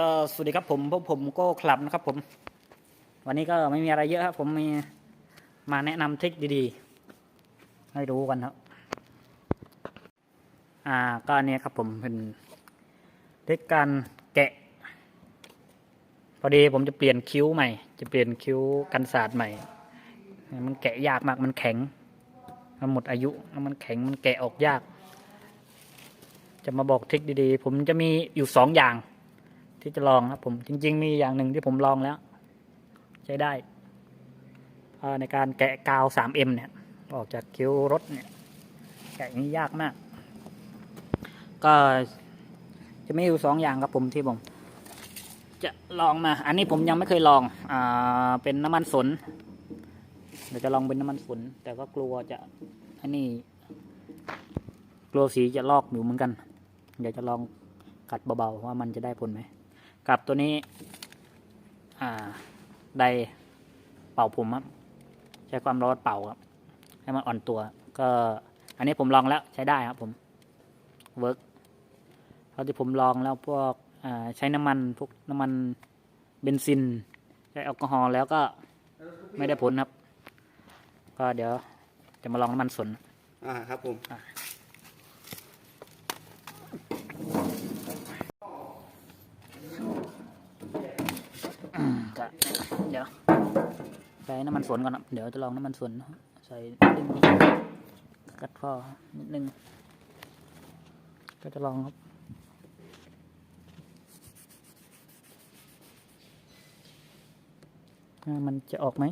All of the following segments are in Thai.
ก็สวัสดีครับผมพวกผมโก้คลับนะครับผม วันนี้ก็ไม่มีอะไรเยอะครับ ผมมีมาแนะนำทริคดีๆ ให้รู้กันครับอ่าก็อันเนี้ยครับผมเป็นทริคการแกะ พอดีผมจะเปลี่ยนคิ้วใหม่ จะเปลี่ยนคิ้วกันศาสตร์ใหม่ มันแกะยากมากมันแข็งมันหมดอายุแล้วมันแข็งมันแกะออกยาก จะมาบอกทริคดีๆ ผมจะมีอยู่สองอย่าง ที่จะลองครับผมจริง ๆ มีอย่างหนึ่งที่ผมลองแล้ว ใช้ได้ในการแกะกาว 3M เนี่ย ออกจากคิ้วรถเนี่ย แกะนี้ยากมาก ก็จะมีอยู่สองอย่างครับผมที่ผม จะลองมา อันนี้ผมยังไม่เคยลองอ่าเป็นน้ำมันสนเดี๋ยวจะลองเป็นน้ำมันสนแต่ก็กลัวจะอันนี้ กลัวสีจะลอกอยู่เหมือนกัน เดี๋ยวจะลองกัดเบาๆว่ามันจะได้ผลไหม กับตัวนี้อ่าไดเป่าผมครับใช้ความร้อนเป่าครับ ให้มันอ่อนตัว ก็อันนี้ผมลองแล้วใช้ได้ครับผมเวิร์กเพราะที่ผมลองแล้วพวกอ่าใช้น้ำมันพวกน้ำมันเบนซินใช้แอลกอฮอล์แล้วก็ไม่ได้ผลครับ ก็เดี๋ยวจะมาลองน้ำมันสนอ่าครับผม ก็ เดี๋ยวใส่น้ำมันสวนก่อนนะเดี๋ยวจะลองน้ำมันสวนใส่ดึงกัดพ่อนิดนึง ก็จะลองครับมันจะออกไหม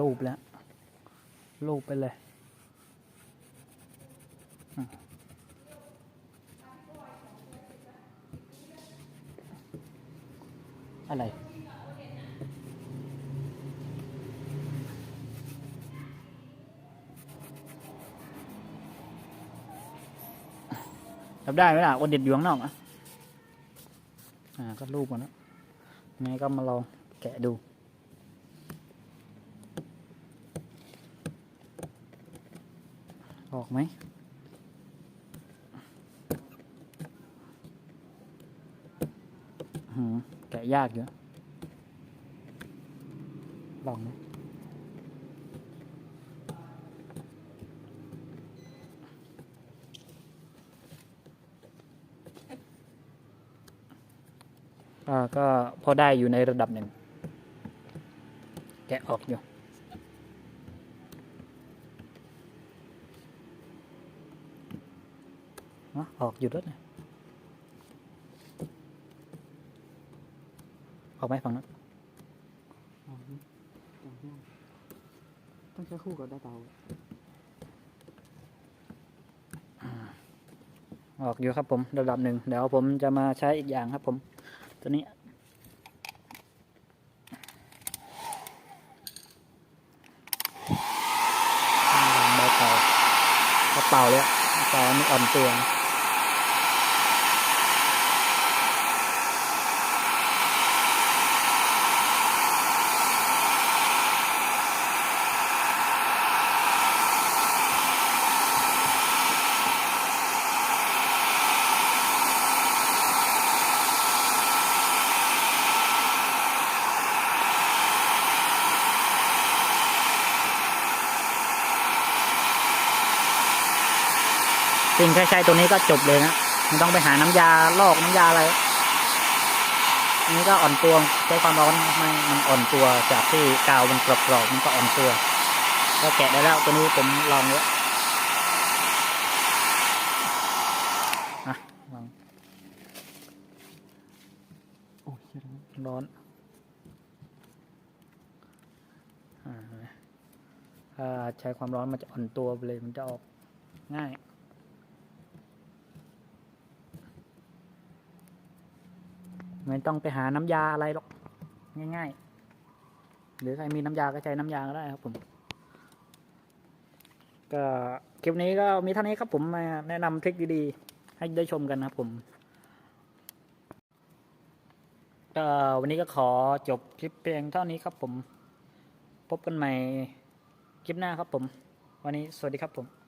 ลูบแล้วลูบไปเลย อะไรรับได้ไหมล่ะวันเด็ดอยู่ข้างนอกอะอ่าก็รูปก่อนนะไงก็มาลองแกะดู ออกไหมหืมแกะยากอยู่ลองไหมก็พอได้อยู่ในระดับหนึ่ง แกะออกอยู่ เนอะออกอยู่ด้วยนะออกไหมฝั่งนั้นต้องใช้คู่กับดาเตาออกอยู่ครับผมระดับหนึ่งเดี๋ยวผมจะมาใช้อีกอย่างครับผมตัวนี้ใบเป่ากระเป๋าเลยอะกระเป๋าอันนี้อ่อนตัว จริงแค่ใช้ตัวนี้ก็จบเลยนะไม่ต้องไปหาน้ำยาลอกน้ำยาอะไรอันนี้ก็อ่อนตัวใช้ความร้อนไม่มันอ่อนตัวจากที่กาวมันกรอบๆมันก็อ่อนตัว ก็แกะได้แล้วตัวนี้ผมลองแล้วอะลองโอ้ยร้อนอ่าถ้าใช้ความร้อนมันจะอ่อนตัวไปเลยมันจะออกง่าย ไม่ต้องไปหาน้ำยาอะไรหรอก ง่าย ๆ หรือใครมีน้ำยาก็ใช้น้ำยาก็ได้ครับผม ก็คลิปนี้ก็มีเท่านี้ครับผมมาแนะนำทริคดีๆ ให้ได้ชมกันนะครับผมก็วันนี้ก็ขอจบคลิปเพียงเท่านี้ครับผม พบกันใหม่คลิปหน้าครับผม วันนี้สวัสดีครับผม